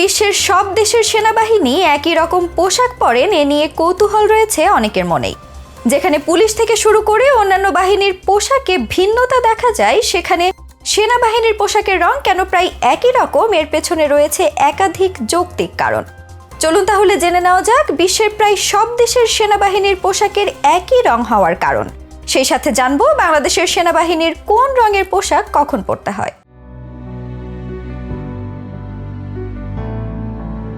বিশ্বের সব দেশের সেনাবাহিনী একই রকম পোশাক পরেন, এ নিয়ে কৌতূহল রয়েছে অনেকের মনেই। যেখানে পুলিশ থেকে শুরু করে অন্যান্য বাহিনীর পোশাকে ভিন্নতা দেখা যায়, সেখানে সেনাবাহিনীর পোশাকের রং কেন প্রায় একই রকম, এর পেছনে রয়েছে একাধিক যৌক্তিক কারণ। চলুন তাহলে জেনে নেওয়া যাক বিশ্বের প্রায় সব দেশের সেনাবাহিনীর পোশাকের একই রং হওয়ার কারণ। সেই সাথে জানব বাংলাদেশের সেনাবাহিনীর কোন রঙের পোশাক কখন পরতে হয়।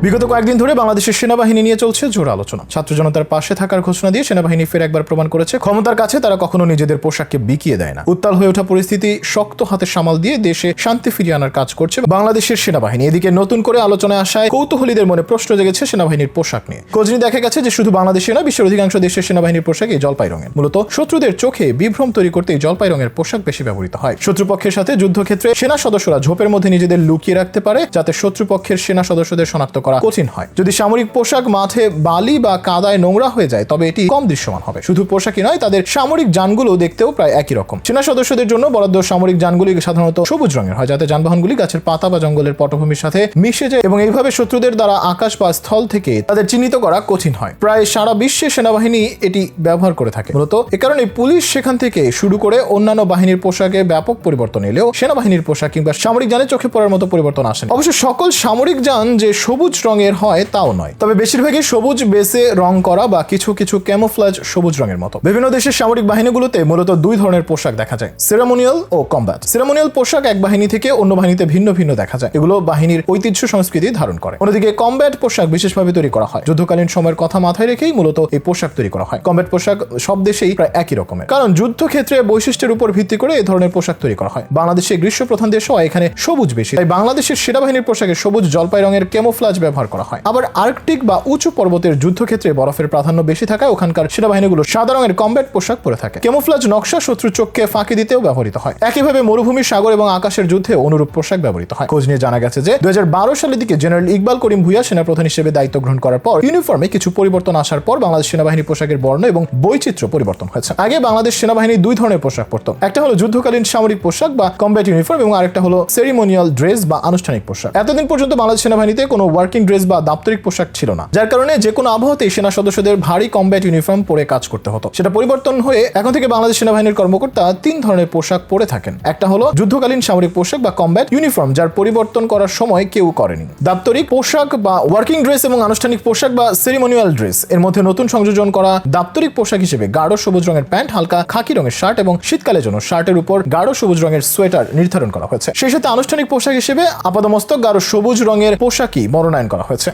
বিগত কয়েকদিন ধরে বাংলাদেশের সেনাবাহিনী নিয়ে চলছে জোর আলোচনা। ছাত্র জনতার পাশে থাকার ঘোষণা দিয়ে সেনাবাহিনী ফের একবার প্রমাণ করেছে, ক্ষমতার কাছে তারা কখনো নিজেদের পোশাককে বিকিয়ে দেয় না। উত্তাল হয়ে ওঠা পরিস্থিতি শক্ত হাতে সামাল দিয়ে দেশে শান্তি ফিরিয়ে আনার কাজ করছে বাংলাদেশের সেনাবাহিনী। এদিকে নতুন করে আলোচনায় আসায় কৌতূহলীদের মনে প্রশ্ন জেগেছে সেনাবাহিনীর পোশাক নিয়ে। খোঁজনি দেখা গেছে যে শুধু বাংলাদেশে নয়, বিশ্বের অধিকাংশ দেশের সেনাবাহিনীর পোশাক এই জলপাই রঙের মূলত শত্রুদের চোখে বিভ্রম তৈরি করতে এই জলপাই রঙের পোশাক বেশি ব্যবহৃত হয়। শত্রুপক্ষের সাথে যুদ্ধক্ষেত্রে সেনা সদস্যরা ঝোপের মধ্যে নিজেদের লুকিয়ে রাখতে পারে, যাতে শত্রুপক্ষের সেনা সদস্যদের শনাক্ত করা কঠিন হয়। যদি সামরিক পোশাক মাঠে বালি বা কাদায় নোংরা হয়ে যায়, তবে এটি কম দৃশ্যমান হবে। শুধু পোশাকই নয়, তাদের সামরিক যানগুলো দেখতেও প্রায় একই রকম। সেনা সদস্যদের জন্য বরাদ্দ সামরিক যানগুলি সাধারণত সবুজ রঙের হয়, যাতে যানবাহনগুলি গাছের পাতা বা জঙ্গলের পটভূমির সাথে মিশে যায় এবং এইভাবে শত্রুদের দ্বারা আকাশ বা স্থল থেকে তাদের চিহ্নিত করা কঠিন হয়। প্রায় সারা বিশ্বে সেনাবাহিনী এটি ব্যবহার করে থাকে। মূলত এ কারণে পুলিশ সেখান থেকে শুরু করে অন্যান্য বাহিনীর পোশাকে ব্যাপক পরিবর্তন এলেও সেনাবাহিনীর পোশাক কিংবা সামরিক যানের চোখে পড়ার মতো পরিবর্তন আসে অবশ্য সকল সামরিক যান যে সবুজ রঙের হয়, তাও নয়। তবে বেশিরভাগই সবুজ বেসে রং করা বা কিছু কিছু ক্যামোফ্লাজ সবুজ রঙের মতো। বিভিন্ন দেশের সামরিক বাহিনীগুলোতে মূলত দুই ধরনের পোশাক দেখা যায় সেরামোনিয়াল ও কম্ব্যাট সেরামোনিয়াল পোশাক এক বাহিনী থেকে অন্য বাহিনীতে ভিন্ন ভিন্ন দেখা যায়। এগুলো বাহিনীর ঐতিহ্য সংস্কৃতি ধারণ করে। অন্যদিকে কম্ব্যাট পোশাক বিশেষভাবে তৈরি করা হয়। যুদ্ধকালীন সময়ের কথা মাথায় রেখেই মূলত এই পোশাক তৈরি করা হয়। কম্ব্যাট পোশাক সব দেশেই প্রায় একই রকমের। কারণ যুদ্ধক্ষেত্রে বৈশিষ্ট্যের উপর ভিত্তি করে এই ধরনের পোশাক তৈরি করা হয়। বাংলাদেশে গ্রীষ্ম প্রধান দেশ হয় এখানে সবুজ বেশি। তাই বাংলাদেশের সেনাবাহিনীর পোশাকে সবুজ জলপাই রঙের ক্যামোফ্লাজ ব্যবহার করা হয়। আবার আর্কটিক বা উঁচু পর্বতের যুদ্ধক্ষেত্রে বরফের প্রাধান্য বেশি থাকায় ওখানকার সেনাবাহিনীগুলো সাদা রঙের কম্ব্যাট পোশাক পরে থাকে। ক্যামোফ্লাজ নকশা শত্রু চোখকে ফাঁকি দিতেও ব্যবহৃত হয়। একইভাবে মরুভূমি সাগর এবং আকাশের যুদ্ধে অনুরূপ পোশাক ব্যবহৃত হয়। খোঁজ নিয়ে জানা গেছে যে দু হাজার বারো সালের দিকে জেনারেল ইকবাল করিম ভুইয়া সেনাপ্রধান হিসেবে দায়িত্ব গ্রহণ করার পর ইউনিফর্মে কিছু পরিবর্তন আসার পর বাংলাদেশ সেনাবাহিনী পোশাকের বর্ণ এবং বৈচিত্র্য পরিবর্তন হয়েছে। আগে বাংলাদেশ সেনাবাহিনী দুই ধরনের পোশাক পরত। একটা হলো যুদ্ধকালীন সামরিক পোশাক বা কম্ব্যাট ইউনিফর্ম এবং আরেকটা হলো সেরিমোনিয়াল ড্রেস বা আনুষ্ঠানিক পোশাক। এতদিন পর্যন্ত বাংলাদেশ সেনাবাহিনীতে কোনো ওয়ার্কিং ড্রেস বা দাপ্তরিক পোশাক ছিল না, যার কারণে যে কোনো আবহাওয়াতেই সেনা সদস্যদের ভারী কম্ব্যাট ইউনিফর্ম পরে কাজ করতে হতো। সেটা পরিবর্তন হয়ে এখন থেকে বাংলাদেশ সেনাবাহিনীর কর্মকর্তা তিন ধরনের পোশাক পরে থাকেন। একটা হলো যুদ্ধকালীন সামরিক পোশাক বা কম্ব্যাট ইউনিফর্ম যার পরিবর্তন করার সময় কেউ করেনি। দাপ্তরিক পোশাক বা ওয়ার্কিং ড্রেস এবং আনুষ্ঠানিক পোশাক বা সেরিমোনিয়াল ড্রেস এর মধ্যে নতুন সংযোজন করা দাপ্তরিক পোশাক হিসেবে গাঢ় সবুজ রঙের প্যান্ট, হালকা খাকি রঙের শার্ট এবং শীতকালের জন্য শার্টের উপর গাঢ় সবুজ রঙের সোয়েটার নির্ধারণ করা হয়েছে। সেই সাথে আনুষ্ঠানিক পোশাক হিসেবে আপাদমস্তক গাঢ় সবুজ রঙের পোশাকই মনোনয়ন করা হয়েছে।